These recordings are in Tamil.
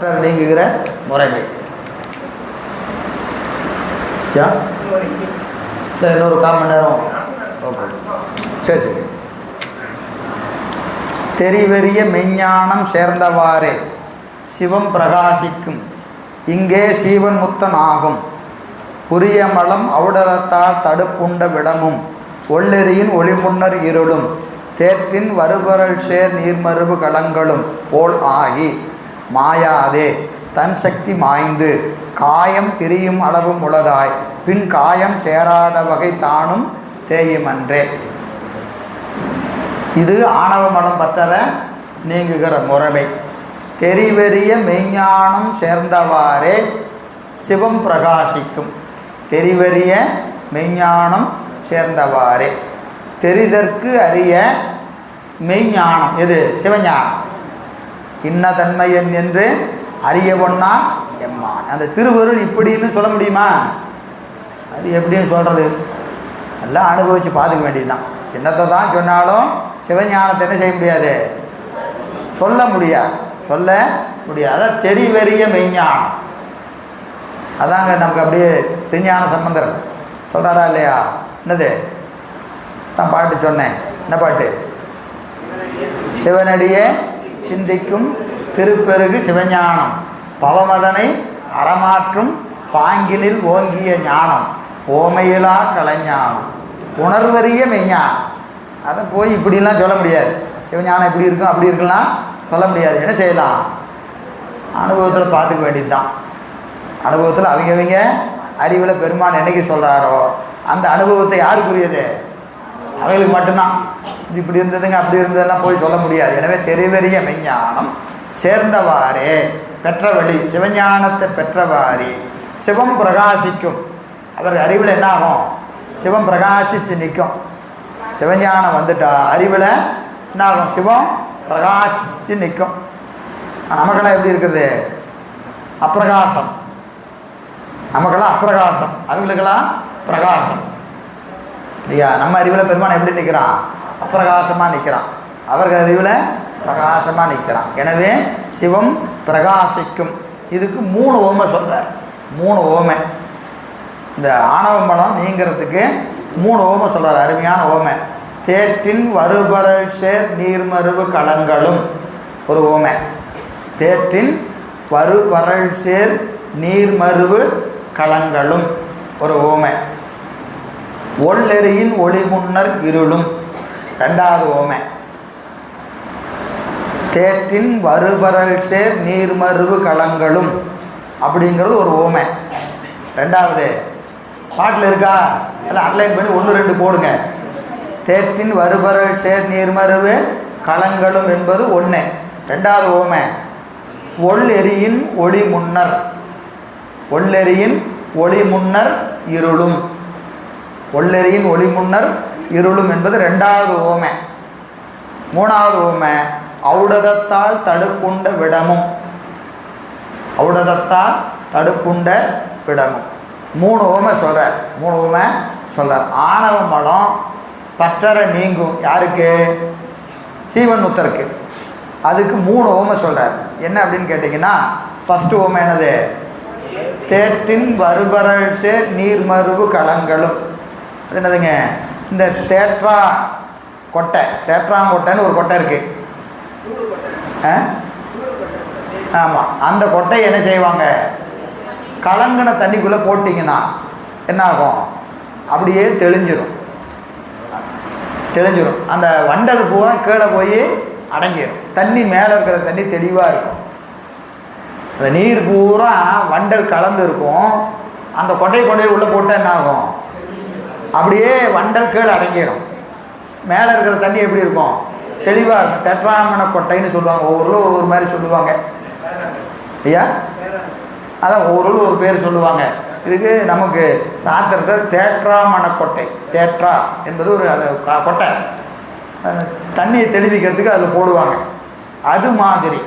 பற்றர் நீங்குகிற முறைமை. யா? இன்னொரு கால் மணி நேரம். ஓகே. சரி சரி. தெரிவெறிய மெஞ்ஞானம் சேர்ந்தவாறே சிவம் பிரகாசிக்கும். இங்கே சீவன் முத்தன் ஆகும். உரிய மலம் ஔடதத்தால் தடுப்புண்ட விடமும். ஒள்ளெறியின் ஒளிமுன்னர் இருளும். தேற்றின் வருபரல் சேர் நீர்மருவு களங்களும் போல் ஆகி. மாயாதே தன் சக்தி மாய்ந்து காயம் திரியும் அளவும் உளதாய் பின் காயம் சேராத வகை தானும் தேயுமன்றே. இது ஆணவ மனம் பத்தர நீங்குகிற முறைமை. தெரிவெறிய மெய்ஞானம் சேர்ந்தவாறே சிவம் பிரகாசிக்கும். தெரிவெறிய மெய்ஞானம் சேர்ந்தவாறே. தெரிதற்கு அறிய மெய்ஞானம் எது? சிவஞானம். இன்ன தன்மையன் என்று அறிய ஒண்ணா எம்மான். அந்த திருவருள் இப்படின்னு சொல்ல முடியுமா? அது எப்படின்னு சொல்கிறது எல்லாம் அனுபவித்து பார்த்துக்க வேண்டியதுதான். என்னத்தை தான் சொன்னாலும் சிவஞானத்தை என்ன செய்ய முடியாது? சொல்ல முடியாது. சொல்ல முடியாது. அதான் தெரிவெறிய மெய்ஞானம். அதாங்க நமக்கு அப்படியே திருஞான சம்பந்தர் சொல்கிறாரா இல்லையா? என்னது? நான் பாட்டு சொன்னேன். என்ன பாட்டு? சிவனடியே சிந்திக்கும் திருப்பெருகு சிவஞானம் பவமதனை அறமாற்றும் பாங்கினில் ஓங்கிய ஞானம் ஓமையிலா கலைஞானம் உணர்வறிய மெய்ஞானம். அதை போய் இப்படிலாம் சொல்ல முடியாது. சிவஞானம் இப்படி இருக்கும் அப்படி இருக்கலாம் சொல்ல முடியாது. என்ன செய்யலாம்? அனுபவத்தில் பார்த்துக்க வேண்டியது தான் அனுபவத்தில் அவங்கவங்க அறிவில் பெருமான் என்னைக்கு சொல்கிறாரோ அந்த அனுபவத்தை யாருக்குரியது அவங்களுக்கு மட்டும்தான். இது இப்படி இருந்ததுங்க அப்படி இருந்ததெல்லாம் போய் சொல்ல முடியாது. எனவே தெரிவெறிய மெஞ்ஞானம் சேர்ந்தவாறே பெற்றவழி சிவஞானத்தை பெற்றவாறே சிவம் பிரகாசிக்கும். அவர் அறிவில் என்ன ஆகும் சிவம் பிரகாசித்து நிற்கும். சிவஞானம் வந்துட்டா அறிவில் என்ன ஆகும் சிவம் பிரகாசித்து நிற்கும். நமக்கெல்லாம் எப்படி இருக்குது? அப்பிரகாசம். நமக்கெல்லாம் அப்பிரகாசம். அவங்களுக்கெல்லாம் பிரகாசம். இல்லையா? நம்ம அறிவில் பெருமான் எப்படி நிற்கிறான் அப்பிரகாசமாக நிற்கிறான் அவர்கள் அறிவில் பிரகாசமாக நிற்கிறான் எனவே சிவம் பிரகாசிக்கும். இதுக்கு மூணு ஓமை சொல்கிறார் மூணு ஓமை. இந்த ஆணவ மலம் நீங்கிறதுக்கு மூணு ஓமை சொல்கிறார் அருமையான ஓமை. தேற்றின் வருபரல் சேர் நீர்மருவு களங்களும் ஒரு ஓமை. தேற்றின் வருபரல் சேர் நீர்மருவு களங்களும் ஒரு ஓமை. ஒள்ளெறியின் ஒளி முன்னர் இருளும். ரெண்டாவது ஓமை. தேற்றின் வருபரல் சேர் நீர்மருவு களங்களும் அப்படிங்கிறது ஒரு ஓமை. ரெண்டாவது பாட்டில் இருக்கா? எல்லாம் அன்லைன் பண்ணி ஒன்று ரெண்டு போடுங்க. தேற்றின் வருபரல் சேர் நீர்மருவு களங்களும் என்பது ஒன்று ரெண்டாவது ஓமை ஒள்ளெறியின் ஒளி முன்னர் ஒள்ளெறியின் ஒளி முன்னர் இருளும். ஒள்ளெறியின் ஒளி முன்னர் இருளும் என்பது ரெண்டாவது ஓமை. மூணாவது ஓமை ஔடதத்தால் தடுப்புண்ட விடமும். ஔடதத்தால் தடுப்புண்ட விடமும். மூணு ஓமை சொல்கிறார் மூணு ஓமை சொல்கிறார் ஆணவ மலம் பற்றரை நீங்கும். யாருக்கு? சீவன் உத்தருக்கு. அதுக்கு மூணு ஓமை சொல்கிறார் என்ன அப்படின்னு கேட்டிங்கன்னா ஃபஸ்ட்டு ஓமை என்னது? தேற்றின் வருபரல் சேர் நீர்மருவு களங்களும் அது என்னதுங்க? இந்த தேற்றா கொட்டை தேற்றாங்கொட்டைன்னு ஒரு கொட்டை இருக்குது ஆ? ஆமாம் அந்த கொட்டையை என்ன செய்வாங்க? கலங்கின தண்ணிக்குள்ளே போட்டிங்கன்னா என்ன ஆகும் அப்படியே தெளிஞ்சிடும் தெளிஞ்சிடும் அந்த வண்டல் பூரா கீழே போய் அடங்கிடும் தண்ணி மேலே இருக்கிற தண்ணி தெளிவாக இருக்கும். அந்த நீர் பூரா வண்டல் கலந்து இருக்கும். அந்த கொட்டையை கொண்டு உள்ளே போட்டால் என்ன ஆகும் அப்படியே வண்டல் கீழே அடங்கிடும் மேலே இருக்கிற தண்ணி எப்படி இருக்கும்? தெளிவாக இருக்கும். தெற்றாமண கொட்டைன்னு சொல்லுவாங்க. ஒவ்வொரு ஒவ்வொரு மாதிரி சொல்லுவாங்க. ஐயா? அதான் ஒவ்வொரு ஒரு பேர் சொல்லுவாங்க. இதுக்கு நமக்கு சாத்திரத்தில் தேற்றாமண கொட்டை. தேற்றா என்பது ஒரு அது கொட்டை. தண்ணியை தெளிவிக்கிறதுக்கு அதில் போடுவாங்க. அது மாதிரி.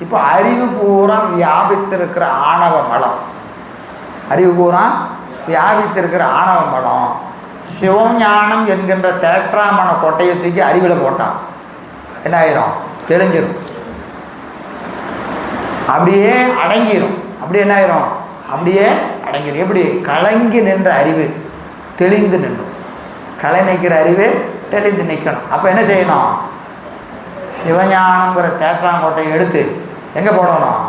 இப்போ அறிவு பூரா வியாபித்திருக்கிற ஆணவ மலம். அறிவு பூரா வியாபித்திருக்கிற ஆணவ மலம். சிவஞானம் என்கின்ற தேற்றாமண கொட்டையை தூக்கி அறிவில் போட்டான். என்ன ஆயிரும்? தெளிஞ்சிடும் அப்படியே அடங்கிடும் அப்படியே என்ன ஆயிரும்? அப்படியே அடங்கிரும். எப்படி? கலங்கி நின்ற அறிவு தெளிந்து நின்றும். கலை நிற்கிற அறிவு தெளிந்து நிற்கணும். அப்போ என்ன செய்யணும்? சிவஞானங்கிற தேற்றாங்கோட்டையை எடுத்து எங்கே போடணும்?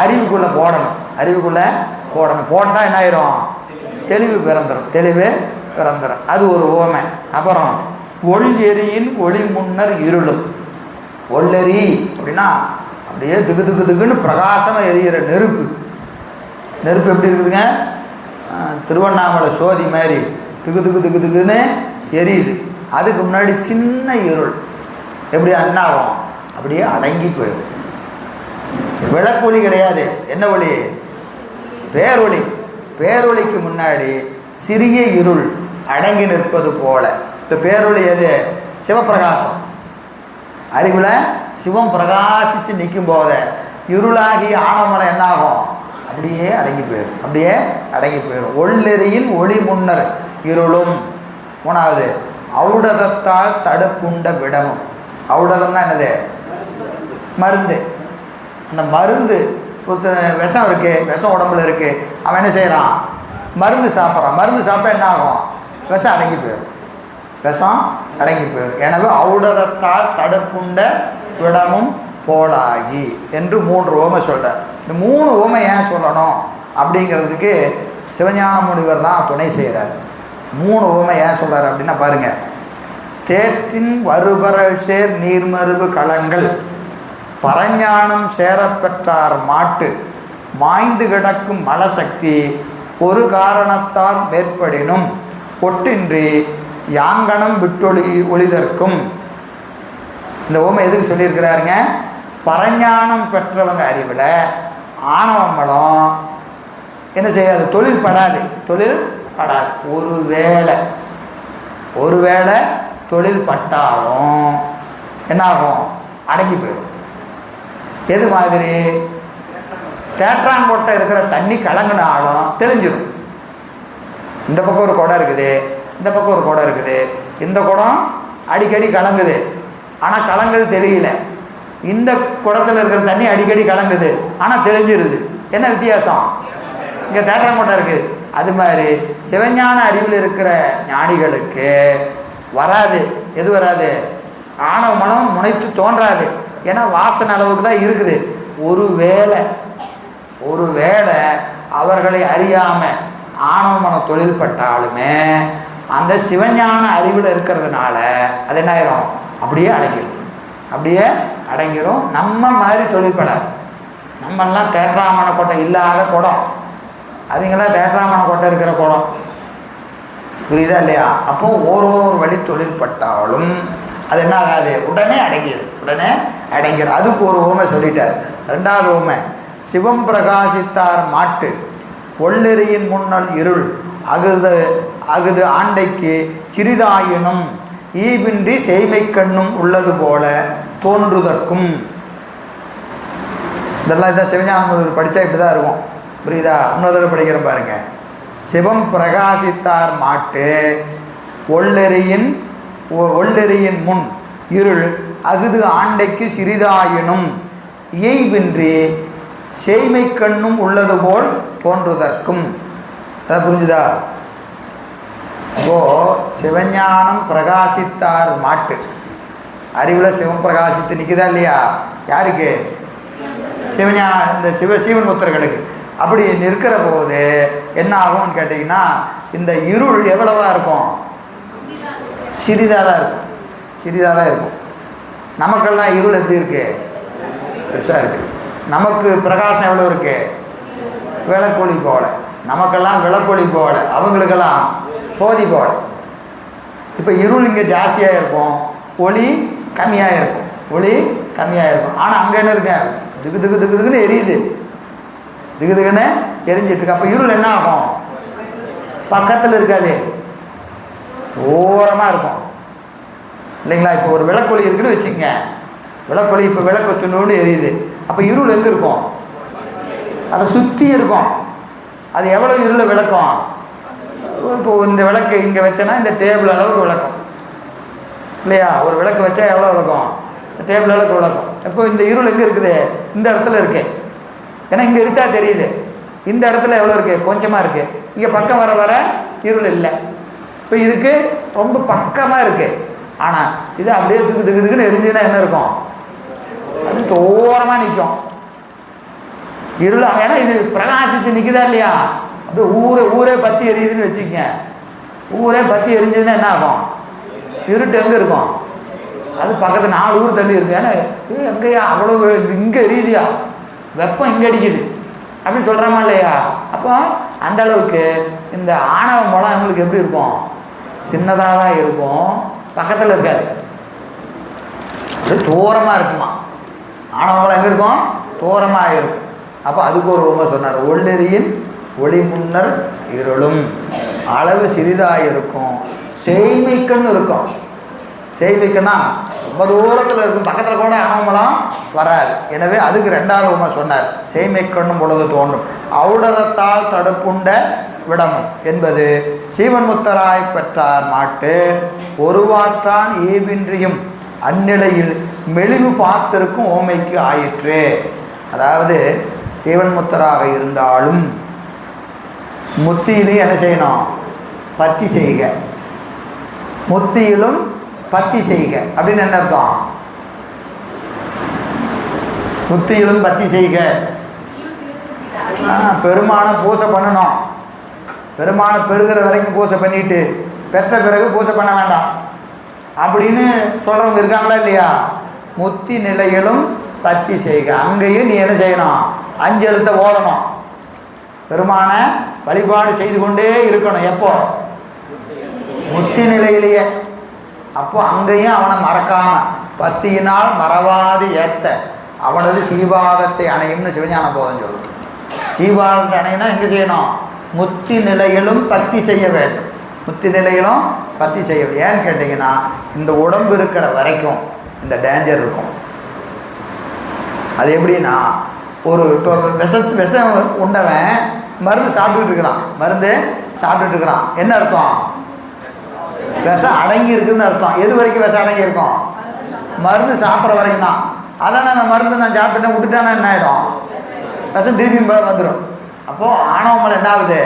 அறிவுக்குள்ளே போடணும். அறிவுக்குள்ளே போடணும். போட்டால் என்ன ஆயிரும்? தெளிவு பிறந்துடும் தெளிவு பிறந்துடும் அது ஒரு ஓமை. அப்புறம் ஒள் எரியின் ஒளி முன்னர் இருளும். ஒல்லெறி அப்படின்னா அப்படியே திகு திகு திகுன்னு பிரகாசமாக எரியிற நெருப்பு. நெருப்பு எப்படி இருக்குதுங்க? திருவண்ணாமலை சோதி மாதிரி திகு திகு திகு திகுன்னு எரியுது. அதுக்கு முன்னாடி சின்ன இருள். எப்படி அண்ணாகும் அப்படியே அடங்கி போயிடும் விளக்கொளி கிடையாது. என்ன ஒளி பேரொளி பேரொளிக்கு முன்னாடி சிறிய இருள். அடங்கி நிற்பது போல. இப்போ பேரொழி எது? சிவப்பிரகாசம். அறிவில் சிவம் பிரகாசித்து நிற்கும் போது இருளாகி ஆனமலை என்னாகும்? அப்படியே அடங்கி போயிடும் அப்படியே அடங்கி போயிடும் ஒள்ளெறியில் ஒளி முன்னர் இருளும். மூணாவது ஔடதத்தால் தடுப்புண்ட விடமும் ஔடதம்னா என்னது? மருந்து. அந்த மருந்து புத்த விஷம் இருக்குது விஷம் உடம்புல இருக்குது அவன் என்ன செய்கிறான் மருந்து சாப்பிட்றான். மருந்து சாப்பிட்டா என்ன ஆகும் விஷம் அடங்கி போயிடும் விஷம் அடங்கி போயிடும் எனவே ஔடதத்தால் தடுப்புண்ட விடமும் போலாகி என்று மூன்று ஓமை சொல்கிறார் இந்த மூணு ஓமை ஏன் சொல்லணும்? அப்படிங்கிறதுக்கு சிவஞான முனிவர் தான் துணை செய்கிறார் மூணு ஓமை ஏன் சொல்கிறார் அப்படின்னா பாருங்கள் தேற்றின் வருபரல் சேர் நீர்மருவு களங்கள் பரஞானம் சேரப்பெற்றார் மாட்டு மாய்ந்து கிடக்கும் மலசக்தி ஒரு காரணத்தால் மேற்படினும். ஒட்டின்றி யாங்கனம் விட்டொளி ஒளிதற்கும். இந்த ஓமை எதுக்கு சொல்லியிருக்கிறாருங்க? பரஞானம் பெற்றவங்க அறிவில் ஆணவமலம் என்ன செய்யாது? தொழில் படாது. தொழில் படாது. ஒரு வேளை ஒருவேளை தொழில் பட்டாலும் என்னாகும்? அடங்கி போயிடும். எது மாதிரி? தேற்றாங்கொட்டை இருக்கிற தண்ணி கலங்கினாலும் தெளிஞ்சிடும் இந்த பக்கம் ஒரு குடம் இருக்குது இந்த பக்கம் ஒரு குடம் இருக்குது. இந்த குடம் அடிக்கடி கலங்குது. ஆனால் கலங்கள் தெரியல இந்த குடத்தில் இருக்கிற தண்ணி அடிக்கடி கலங்குது. ஆனால் தெளிஞ்சிருது. என்ன வித்தியாசம்? இங்கே தேற்றாங்கொட்டை இருக்குது அது மாதிரி சிவஞான அறிவில் இருக்கிற ஞானிகளுக்கு வராது. எது வராது? ஆணவ மனம் முனைத்து தோன்றாது. ஏன்னா வாசனை அளவுக்கு தான் இருக்குது. ஒரு வேளை ஒரு வேளை அவர்களை அறியாமல் ஆணவமான தொழில் பட்டாலுமே அந்த சிவஞான அறிவில் இருக்கிறதுனால அது என்ன ஆயிரும் அப்படியே அடங்கிடும் அப்படியே அடங்கிரும். நம்ம மாதிரி தொழில்படாது. நம்மெல்லாம் தேற்றாமண கோட்டை இல்லாத குடம். அவங்களாம் தேற்றாமண கோட்டை இருக்கிற குடம். புரியுதா இல்லையா? அப்போ ஒரு ஒரு வழி தொழிற்பட்டாலும் அது என்ன ஆகாது உடனே அடங்கிடும் உடனே அடங்கிடும் அதுக்கு ஒரு ஊமை சொல்லிட்டார். ரெண்டாவது ஊமை சிவம் பிரகாசித்தார் மாட்டு. ஒள்ளெறியின் முன்னல் இருள் அகுது அகுது ஆண்டைக்கு சிறிதாயினும் ஈபின்றி செய்மை கண்ணும் உள்ளது போல தோன்றுதற்கும். இதெல்லாம் இதான் சிவஞானம் படித்தா இப்படி தான் இருக்கும். புரியுதா? இன்னொரு படிக்கிற படிக்கிறேன் பாருங்க. சிவம் பிரகாசித்தார் மாட்டு ஒள்ளெறியின் ஒ- ஒள்ளெறியின் முன் இருள் அகுது ஆண்டைக்கு சிறிதாயினும் இயைபின்றி செய்மை கண்ணும் உள்ளது போல் தோன்றுதற்கும். அதான் புரிஞ்சுதா? இப்போது சிவஞானம் பிரகாசித்தார் மாட்டு. அறிவில் சிவம் பிரகாசித்து நிற்குதா இல்லையா? யாருக்கு? சிவஞா இந்த சிவ சிவன் புத்திரர்களுக்கு. அப்படி நிற்கிற போது என்ன ஆகும்னு கேட்டிங்கன்னா இந்த இருள் எவ்வளவாக இருக்கும்? சிறிதாக தான் இருக்கும். சிறிதாக தான் இருக்கும். நமக்கெல்லாம் இருள் எப்படி இருக்குது பெருசாக இருக்குது நமக்கு பிரகாசம் எவ்வளோ இருக்கு? விளக்கொளி போல. நமக்கெல்லாம் விளக்கொலி போல. அவங்களுக்கெல்லாம் சோதி போல. இப்போ இருள் இங்கே ஜாஸ்தியாக இருக்கும். ஒளி கம்மியாக இருக்கும். ஒளி கம்மியாக இருக்கும். ஆனால் அங்கே என்ன இருக்கு? திகு திகு திகு திகுன்னு எரியுது. திகு திகுன்னு எரிஞ்சிட்ருக்கு அப்போ இருள் என்ன ஆகும்? பக்கத்தில் இருக்காது. ஓரமாக இருக்கும். இல்லைங்களா? இப்போ ஒரு விளக்கொளி இருக்குன்னு வச்சுக்கங்க. விளக்கொலி இப்போ விளக்கு சொன்னோன்னு எரியுது. அப்போ இருள் எங்கே இருக்கும்? அதை சுற்றி இருக்கும். அது எவ்வளோ இருளை விளக்கும்? இப்போ இந்த விளக்கு இங்கே வச்சேன்னா இந்த டேபிள் அளவுக்கு விளக்கும். இல்லையா? ஒரு விளக்கு வச்சா எவ்வளோ விளக்கும்? டேபிள் அளவுக்கு விளக்கும். இப்போ இந்த இருள் எங்கே இருக்குது? இந்த இடத்துல இருக்கு. ஏன்னா இங்கே இருட்டாக தெரியுது. இந்த இடத்துல எவ்வளோ இருக்குது கொஞ்சமாக இருக்குது இங்கே பக்கம் வர வர இருள் இல்லை. இப்போ இதுக்கு ரொம்ப பக்கமாக இருக்குது ஆனால் இது அப்படியே துக்கு துக்கு துக்குன்னு எரிஞ்சுன்னா என்ன இருக்கும்? அது தோரமாக நிற்கும் இருளா? ஏன்னா இது பிரகாசித்து நிற்குதா இல்லையா? அப்படியே ஊரே ஊரே பற்றி எரியுதுன்னு வச்சுக்கங்க. ஊரே பற்றி எரிஞ்சதுன்னா என்ன ஆகும்? இருட்டு எங்கே இருக்கும்? அது பக்கத்து நாலு ஊர் தள்ளி இருக்கு. ஏன்னா ஏ எங்கேயா? அவ்வளோ இங்கே எரியுதியா? வெப்பம் இங்கே அடிக்குது. அப்படின்னு சொல்கிறோமா இல்லையா? அப்போ அந்த அளவுக்கு இந்த ஆணவ மூலம் அவங்களுக்கு எப்படி இருக்கும்? சின்னதாக தான் இருக்கும். பக்கத்தில் இருக்காது. அது தூரமாக இருக்குமா? ஆணவ எங்கே இருக்கும்? தூரமாக இருக்கும். அப்போ அதுக்கு ஒரு உண்மை சொன்னார். ஒள்ளெறியின் ஒளி முன்னர் இருளும். அளவு சிறிதாக இருக்கும். செய்மைக்குன்னு இருக்கும். செய்மிக்குன்னா ரொம்ப தூரத்தில் இருக்கும். பக்கத்தில் கூட அனவமலம் வராது. எனவே அதுக்கு ரெண்டாவது உண்மை சொன்னார். செய்மைக்கண்ணும் பொழுது தோன்றும். அவுடதத்தால் தடுப்புண்ட விடமும். என்பது சீவன் முத்தராய் பெற்றார் மாட்டு. ஒருவாற்றான் ஏவின்றியும் அந்நிலையில் மெலிவு பார்த்திருக்கும் ஓமைக்கு ஆயிற்று. அதாவது சீவன்முத்தராக இருந்தாலும் முத்தியிலையும் என்ன செய்யணும்? பத்தி செய்க. முத்தியிலும் பத்தி செய்க. அப்படின்னு என்ன அர்த்தம்? முத்தியிலும் பத்தி செய்க. பெருமானை பூசை பண்ணணும். பெருமானை பெருகிற வரைக்கும் பூசை பண்ணிட்டு பெற்ற பிறகு பூசை பண்ண வேண்டாம். அப்படின்னு சொல்கிறவங்க இருக்காங்களா இல்லையா? முத்தி நிலையிலும் பத்தி செய்க. அங்கேயும் நீ என்ன செய்யணும்? அஞ்சு எழுத்த ஓதணும். பெருமான வழிபாடு செய்து கொண்டே இருக்கணும். எப்போ? முத்தி நிலையிலேயே. அப்போ அங்கேயும் அவனை மறக்காம பத்தியினால் மறவாது ஏத்த. அவனது சீபாதத்தை அணையும்னு சிவஞான போதம் சொல்லும் சீபாதத்தை அணையினா எங்கே செய்யணும்? முத்தி நிலையிலும் பத்தி செய்ய வேண்டும். முத்தி நிலையிலும் பத்தி செய்ய ஏன்னு கேட்டிங்கன்னா இந்த உடம்பு இருக்கிற வரைக்கும் இந்த டேஞ்சர் இருக்கும். அது எப்படின்னா ஒரு இப்போ விஷ விஷம் உண்டவன் மருந்து சாப்பிட்டுட்டு இருக்கிறான். மருந்து சாப்பிட்டுட்டு இருக்கிறான். என்ன அர்த்தம்? விஷம் அடங்கி இருக்குதுன்னு அர்த்தம். எது வரைக்கும் விஷம் அடங்கி இருக்கும்? மருந்து சாப்பிட்ற வரைக்கும் தான். அதான் நான் மருந்து நான் சாப்பிட்டேன் விட்டுட்டானா என்ன ஆகிடும் விஷம் திருப்பி வந்துடும் அப்போது ஆணவமல் என்ன ஆகுது?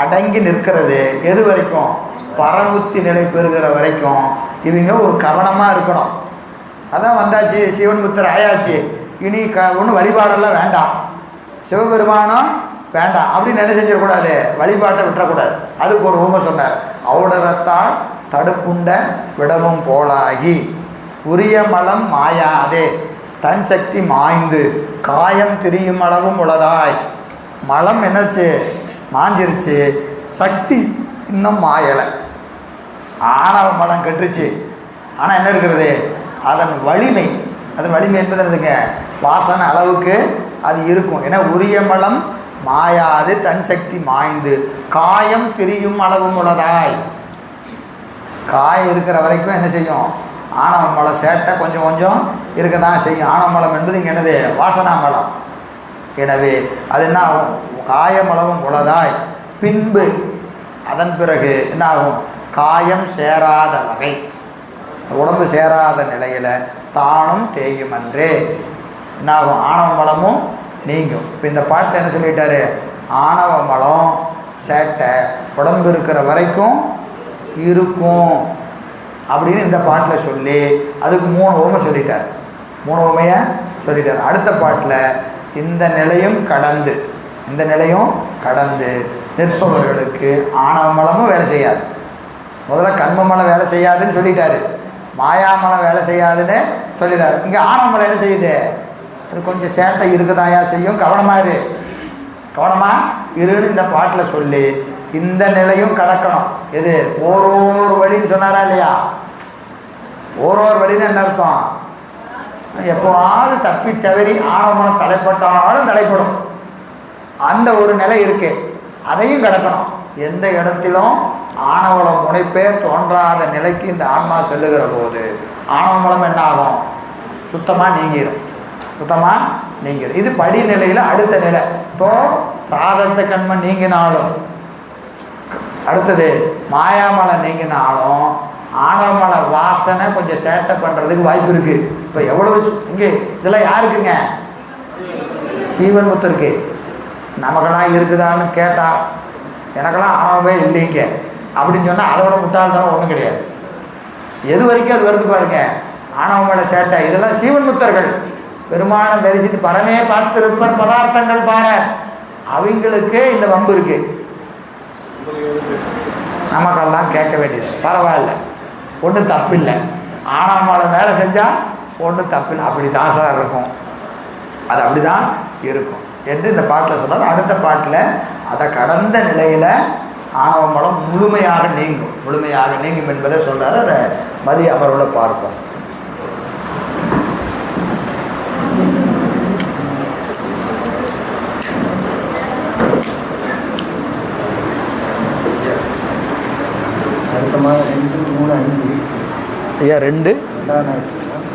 அடங்கி நிற்கிறது. எது வரைக்கும்? பரமுத்தி நிலை பெறுகிற வரைக்கும் இவங்க ஒரு கவனமாக இருக்கணும். அதான் வந்தாச்சு சிவன் முத்தர் ஆயாச்சு. இனி க ஒன்றும் வழிபாடெல்லாம் வேண்டாம். சிவபெருமானம் வேண்டாம். அப்படின்னு என்ன செஞ்சிடக்கூடாது. வழிபாட்டை விட்டுறக்கூடாது. அதுக்கு ஒரு ஊமை சொன்னார். அவுடரத்தால் தடுப்புண்ட விடமும் போலாகி உரிய மலம் மாயாதே. தன் சக்தி மாய்ந்து காயம் திரியும் அளவும் உள்ளதாய் மலம் என்னச்சு? மாஞ்சிருச்சு. சக்தி இன்னும் மாயலை. ஆணவ மலம் கட்டுச்சு. ஆனால் என்ன இருக்கிறது? அதன் வலிமை அதன் வலிமை என்பது என்னதுங்க? வாசன அளவுக்கு அது இருக்கும். ஏன்னா உரிய மலம் மாயாது தன் சக்தி மாய்ந்து. காயம் திரியும் அளவும் உள்ளதாய். காயம் இருக்கிற வரைக்கும் என்ன செய்யும்? ஆணவ மலம் சேட்டை கொஞ்சம் கொஞ்சம் இருக்க தான் செய்யும். ஆணவ மலம் என்பது இங்கே என்னது? வாசனா மலம். எனவே அது என்ன ஆகும்? காயமளவும் உளதாய் பின்பு அதன் பிறகு என்ன ஆகும்? காயம் சேராத வகை. உடம்பு சேராத நிலையில் தானும் தேயும் அன்றே. என்னாகும்? ஆணவ மலமும் நீங்கும். இப்போ இந்த பாட்டு என்ன சொல்லிட்டாரு? ஆணவ மலம் சேட்டை. உடம்பு இருக்கிற வரைக்கும் இருக்கும். அப்படின்னு இந்த பாட்டில் சொல்லி அதுக்கு மூணு ஓமை சொல்லிட்டார். மூணு ஓமையை சொல்லிட்டார். அடுத்த பாட்டில் இந்த நிலையும் கடந்து. இந்த நிலையும் கடந்து. நிற்பவர்களுக்கு ஆணவ மலமும் வேலை செய்யாது. முதல்ல கண்ம வேலை செய்யாதுன்னு சொல்லிட்டாரு. மாயாமலம் வேலை செய்யாதுன்னு சொல்லிட்டாரு. இங்கே ஆணவ என்ன செய்யுது? அது கொஞ்சம் சேட்டை இருக்குதாயா செய்யும்? கவனமாக இரு. கவனமாக இருன்னு இந்த பாட்டில் சொல்லி. இந்த நிலையும் கடக்கணும். எது? ஒரு ஒரு வழின்னு சொன்னாரா இல்லையா? ஒரு ஒரு வழின்னு என்ன அர்த்தம்? எப்போவாவது தப்பி தவறி ஆணவமனம் தலைப்பட்டாலும் தலைப்படும் அந்த ஒரு நிலை இருக்குது அதையும் கிடக்கணும். எந்த இடத்திலும் ஆணவள முனைப்பே தோன்றாத நிலைக்கு இந்த ஆன்மா செல்லுகிற போது ஆணவமலம் என்ன ஆகும்? சுத்தமாக நீங்கிடும் சுத்தமாக நீங்கிடும் இது படிநிலையில் அடுத்த நிலை. இப்போது பிராதத்த கண்மை நீங்கினாலும் அடுத்தது மாயாமலை நீங்கினாலும் ஆணவமலை வாசனை கொஞ்சம் சேட்டை பண்ணுறதுக்கு வாய்ப்பு இருக்குது இப்போ எவ்வளோ இங்கே இதெல்லாம் யாருக்குங்க? சீவன் முத்தருக்கு நமக்கெல்லாம் இருக்குதான்னு கேட்டா எனக்கெல்லாம் ஆணவமே இல்லைங்க. அப்படின்னு சொன்னால் அதை விட முட்டாள்தனம் ஒன்றும் கிடையாது. எது வரைக்கும் அது வருது பாருங்க. ஆணவமோட சேட்டை. இதெல்லாம் சீவன் முத்தர்கள் பெருமான தரிசித்து பரமே பார்த்திருப்பர் பதார்த்தங்கள் பாரு. அவங்களுக்கு இந்த வம்பு இருக்கு. நமக்கெல்லாம் கேட்க வேண்டியது. பரவாயில்ல. ஒன்றும் தப்பில்லை. ஆணவமோட வேலை செஞ்சால் ஒன்றும் தப்பில்லை. அப்படி தான் சார் இருக்கும். அது அப்படி தான் இருக்கும். என்று இந்த பாட்டில் சொன்னார். அடுத்த பாட்டில் அதை கடந்த நிலையில் ஆணவ மலம் முழுமையாக நீங்கும். முழுமையாக நீங்கும் என்பதை சொல்றாரு. அதை மதிய அமரோட பார்ப்போம். ரெண்டு மூணு அஞ்சு ஐயா ரெண்டு.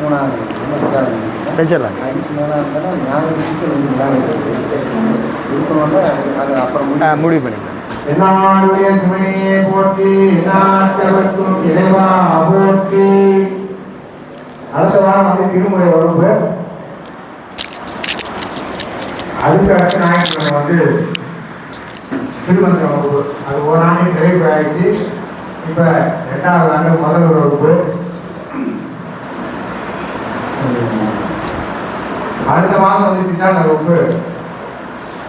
மூணாவது ஞாயிற்றுக்கிழமை முடிவு பண்ணிக்கலாம். என்னாளுடைய வந்து திருமுறை வகுப்பு. அதுக்கு அடுத்த ஞாயிற்றுக்கிழமை வந்து திருமந்திர வகுப்பு. அது ஒரு ஆண்டு நிறைவு ஆயிடுச்சு. இப்போ ரெண்டாவது ஆண்டு முதல் வகுப்பு. அடுத்த மாதம் வந்து சித்தாந்த வகுப்பு.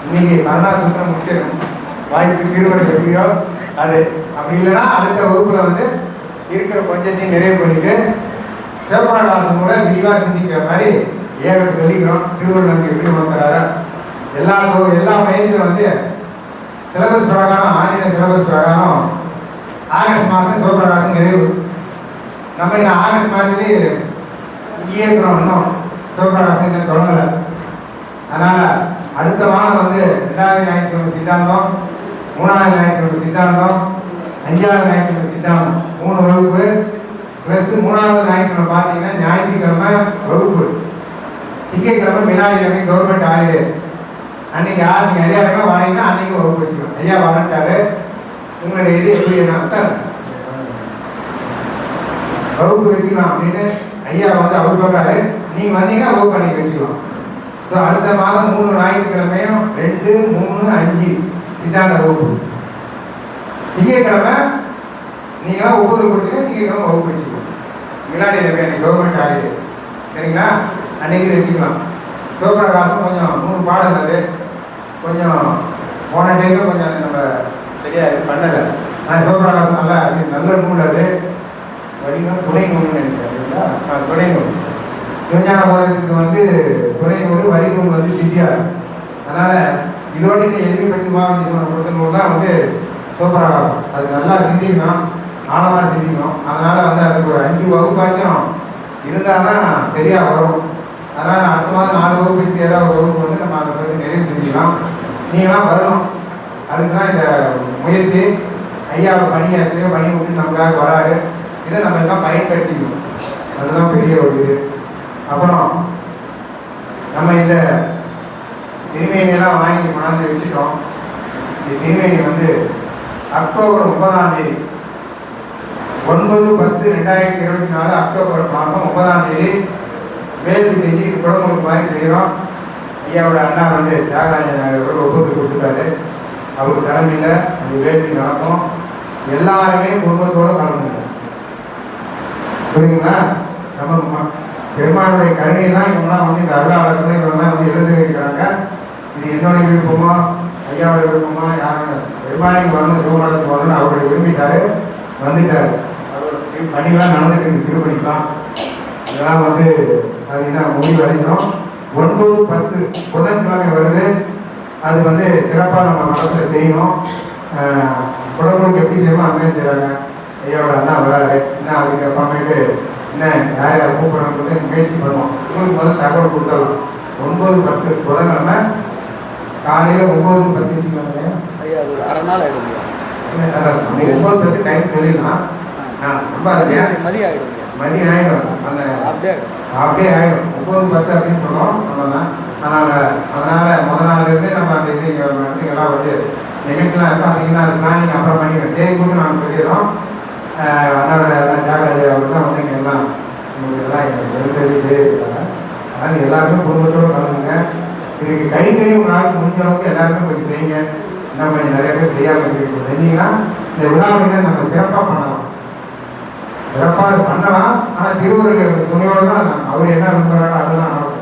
இன்னைக்கு கருணா சுத்திரம் முடிச்சிடும் வாய்ப்பு திருவரை எப்படியோ அது. அப்படி இல்லைன்னா அடுத்த வகுப்புல வந்து இருக்கிற கொஞ்சத்தையும் நிறைவு பண்ணிட்டு சிவபிரகாசம் கூட விரிவாக சிந்திக்கிற மாதிரி ஏகர் சொல்லிக்கிறோம். திருவள்ளுவர் எப்படி உணர்த்துறாரு. எல்லா எல்லா மையத்திலும் வந்து சிலபஸ் பிரகாரம் ஆங்கில சிலபஸ் பிரகாரம் ஆகஸ்ட் மாதம் சிவபிரகாசம் நிறைவு. நம்ம இந்த ஆகஸ்ட் மாதத்துலேயே இயக்கிறோம் இன்னும். சிவபிரகாசம் இன்னும் தொடங்கலை. அதனால அடுத்த மாதம் வந்து ரெண்டாவது ஞாயிற்றுக்கிழமை சித்தாந்தம் மூணாவது ஞாயிற்றுக்கிழமை சித்தாந்தம் அஞ்சாவது ஞாயிற்றுக்கிழமை சித்தாந்தம். மூணு வகுப்பு ப்ளஸ் மூணாவது ஞாயிற்றுக்கிழமை பார்த்தீங்கன்னா ஞாயிற்றுக்கிழமை வகுப்பு. திங்கட்கிழமை மிலாடிக்கிழமை கவர்மெண்ட் ஹாலிடே அன்னைக்கு யார் நீங்கள் அடியாரமாக வரீங்கன்னா அன்னைக்கு வகுப்பு வச்சுக்கணும் ஐயா வரட்டாரு உங்களுடைய இது எப்படி அர்த்தம்? வகுப்பு வச்சுக்கலாம் அப்படின்னு ஐயா வந்து அவர் சொல்றாரு. நீங்க வந்தீங்கன்னா வகுப்பு பண்ணி வச்சுக்கலாம். ஸோ அடுத்த மாதம் மூணு ஞாயிற்றுக்கிழமையும் ரெண்டு மூணு அஞ்சு சித்தாந்த வகுப்பு திங்கட்கிழமை நீங்களாம் ஒவ்வொரு கொடுத்தீங்கன்னா திங்கட்கிழமை வகுப்பு வச்சுக்கலாம். வினாடி ரவி கவர்மெண்ட் ஆகிடு சரிங்களா? அன்னைக்கு வச்சுக்கலாம். சிவபிரகாசம் கொஞ்சம் நூறு பாடம் இருந்தது. கொஞ்சம் போன டைமே கொஞ்சம் அது நம்ம சரியா இது பண்ணலை. நான் சிவபிரகாசம் நல்லா அது நல்ல நூல் அது. வடிவம் துணை நூல்னு நினைக்கிறேன் இல்லைங்களா? துணை நூல் சிவஞான போதத்துக்கு வந்து துணை நூல் வந்து சித்தியார் அதனால் இதோட இந்த எளிமைப்பட்டு மாவட்டம் அப்படின்னு நூல் தான் வந்து சிவபிரகாசம் அது நல்லா சிந்திக்கணும் ஆழமாக சிந்திக்கணும். அதனால் வந்து அதுக்கு ஒரு அஞ்சு வகுப்பாச்சும் இருந்தால் தான் சரியாக வரும். அதனால் அடுத்த மாதம் நாலு வகுப்பு ஏதாவது ஒரு வகுப்பு வந்து நம்ம அதை பற்றி நிறைவு செஞ்சுக்கலாம் நீங்களாம் வரணும். அதுக்கு தான் இந்த முயற்சி. ஐயாவை பணி பணி விட்டு நமக்காக வராரு. இதை நம்ம எல்லாம் பயன்படுத்திக்கணும். அதுதான் பெரிய ஒரு இது. அப்புறம் நம்ம இந்த திருமேனியெல்லாம் வாங்கி கொண்டாந்து வச்சுட்டோம். இந்த திருமேனி வந்து அக்டோபர் ஒன்பதாம் தேதி ஒன்பது பத்து ரெண்டாயிரத்தி இருபத்தி நாலு அக்டோபர் மாதம் ஒன்பதாம் தேதி வேள்வி செஞ்சு குடமுழுக்கு மாதிரி செய்கிறோம் ஐயாவோட அண்ணா வந்து தியாகராஜன் அவரோட ஒப்புதல் கொடுத்துட்டாரு. அவர் தலைமையில் அந்த வேள்வி நடக்கும். எல்லாருமே குடும்பத்தோடு கலந்துங்க புரியுதுங்களா? நம்ம பெருமானுடைய கருணை தான் இவங்களாம் வந்து இந்த அருளாளர்கள் இவங்கெல்லாம் வந்து எழுதி வைக்கிறாங்க. இது என்னோட விருப்பமா ஐயாவோட விருப்பமா யாரும் பெருமானுக்கு வரணும் சிவமடத்துக்கு வரணும்னு அவருடைய விரும்பிட்டாரு வந்துட்டாரு. அவர் பணிலாம் நடந்துட்டு இருக்கு திருப்பணிக்கலாம் இதெல்லாம் வந்து அது என்ன முடிவு அடைக்கணும் ஒன்பது பத்து புதன்கிழமை வருது. அது வந்து சிறப்பாக நம்ம மனசில் செய்யணும். குழந்தைகளுக்கு எப்படி செய்யணும் அந்த மாதிரி செய்கிறாங்க ஐயாவோட அண்ணா வராரு. என்ன அதுக்கு அப்புறமேட்டு என்ன யார் யார் கூப்பிட்றோன்றது முயற்சி பண்ணுவோம். உங்களுக்கு முதல்ல தகவல் கொடுத்துடலாம். ஒன்பது பத்து. புதன்கிழமை காலையில் ஒம்பது பத்து வச்சுக்கோங்க ஐயா அது ஒரு அரை நாள் ஆயிடுங்க. ஒம்பது பத்து டைம் சொல்லிடலாம். ரொம்ப மதியம் மதியம் ஆகிடும் அந்த அப்படியே ஆயிடும். ஒன்பது பத்து அப்படின்னு சொல்றோம் அவ்வளோதான் அதனால அதனால முத நாள்ல இருந்து நம்ம அந்த இது இடத்துக்கெல்லாம் வந்து நிகழ்ச்சிலாம் இருக்கும் அது என்ன அது பிளானிங் அப்புறம் தேதி கூட நாங்கள் சொல்லிடுறோம். அண்ணாவோட எல்லாம் தான் வந்து இங்கே எல்லாம் உங்களுக்கு எல்லாம் எங்களுக்கு அதனால் எல்லாருமே குடும்பத்தோடு கலந்துங்க இதுக்கு கைத்தறி ஒரு நாளைக்கு முடிஞ்ச அளவுக்கு எல்லாருமே கொஞ்சம் செய்யுங்க இன்னும் கொஞ்சம் நிறைய பேர் செய்யாமல் இருக்கு செஞ்சீங்கன்னா இந்த விழாவை நம்ம சிறப்பாக பண்ணலாம் சிறப்பாக பண்ணலாம் ஆனால் திருவருள் துணையோடு தான் அவர் என்ன விரும்புகிறாரோ அதுதான் நடக்கும்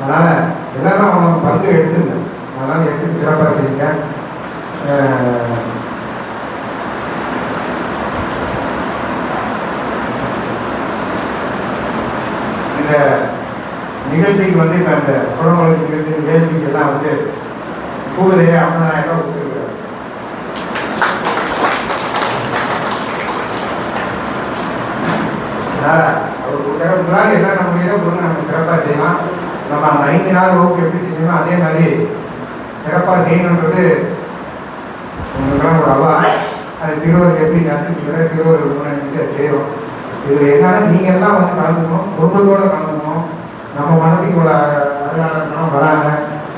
அதனால் எல்லாரும் அவங்க பங்கு எடுத்துங்க அதனால் எடுத்து சிறப்பாக செய்யுங்க. இந்த நிகழ்ச்சிக்கு வந்து இப்போ அந்த குடமுழுக்கு நிகழ்ச்சி வேள்விக்கு எல்லாம் வந்து கூடுதலே ஐம்பதாயிரம் ரூபாய் கொடுத்துருக்காரு அவர் கொடுக்குற என்ன நம்ம முடியுதோ கொடுங்க நம்ம சிறப்பாக செய்யலாம். நம்ம அந்த ஐந்து நாள் வகுப்பு எப்படி செய்யணுமோ அதே மாதிரி சிறப்பாக செய்யணுன்றது உங்களுக்கெல்லாம் ஒரு அவா அது திருவள்ளுவர் எப்படி நடத்துக்கிற திருவள்ளுவர் உணர்ந்து செய்கிறோம் இது என்னன்னா நீங்கள் எல்லாம் வந்து கலந்துக்கணும். குடும்பத்தோடு கலந்துக்கணும். நம்ம மனதுக்கு உள்ள அருளாளர்களும் வராங்க.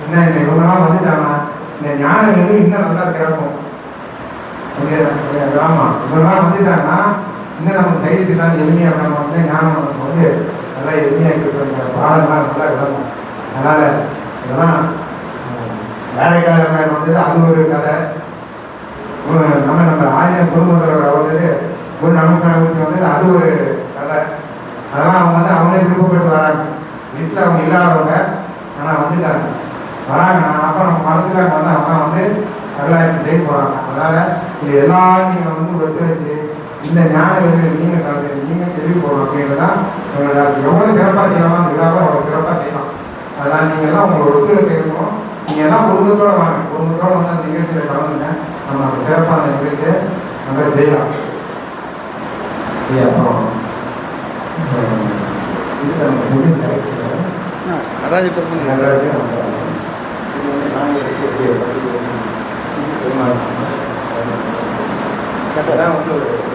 இன்னும் இந்த இவங்கெல்லாம் வந்துட்டாங்க. இந்த ஞானம் வந்து இன்னும் நல்லா சிறக்கும். ஆமாம் இவங்கெல்லாம் வந்துட்டாங்கன்னா இன்னும் நம்ம சைஸ் எல்லாம் எளிமையாக நம்ம வந்து ஞானம் நமக்கு வந்து நல்லா எளிமையாக இருக்கிற பாடம்லாம் நல்லா விளங்கும். அதனால் இதெல்லாம் வேலைக்காரர் வந்தது அது ஒரு கதை. நம்ம நம்ம ஆயிரம் குடும்பத்தில் வந்தது ஒரு நமக்கு வந்தது அது ஒரு கதை. அதெல்லாம் அவங்க வந்து அவங்களே விருப்பப்பட்டு வராங்க. லிஸ்ட்டில் அவங்க இல்லாதவங்க ஆனால் வந்துட்டாங்க. வராங்கன்னா அப்போ நம்ம மனதுக்காக வந்து அவங்க வந்து வரலாற்று செய்ய போகிறாங்க அதனால் இது எல்லாரும் நீங்கள் வந்து ஒத்துழைச்சு இந்த ஞான வெளியில் நீங்கள் கலந்து நீங்கள் தெளிவு போகணும் அப்படின்றதான் உங்களோட எவ்வளோ சிறப்பாக செய்யலாமோ அந்த விழாவை அவ்வளோ சிறப்பாக செய்யலாம். அதனால் நீங்கள் எல்லாம் உங்களோட ஒத்துழைப்பு இருக்கணும் நீங்கள் எல்லாம் குடும்பத்தோடு வாங்க. குடும்பத்தோடு வந்து அந்த நிகழ்ச்சியில் கலந்துங்க. நம்ம அந்த சிறப்பான நிகழ்ச்சியை நம்ம செய்யலாம். இது அப்புறம் அஹ், இது நம்ம சொல்லி கிடைக்கிறது நடராஜ பெருமாள் நடராஜன் நாங்கள் வந்து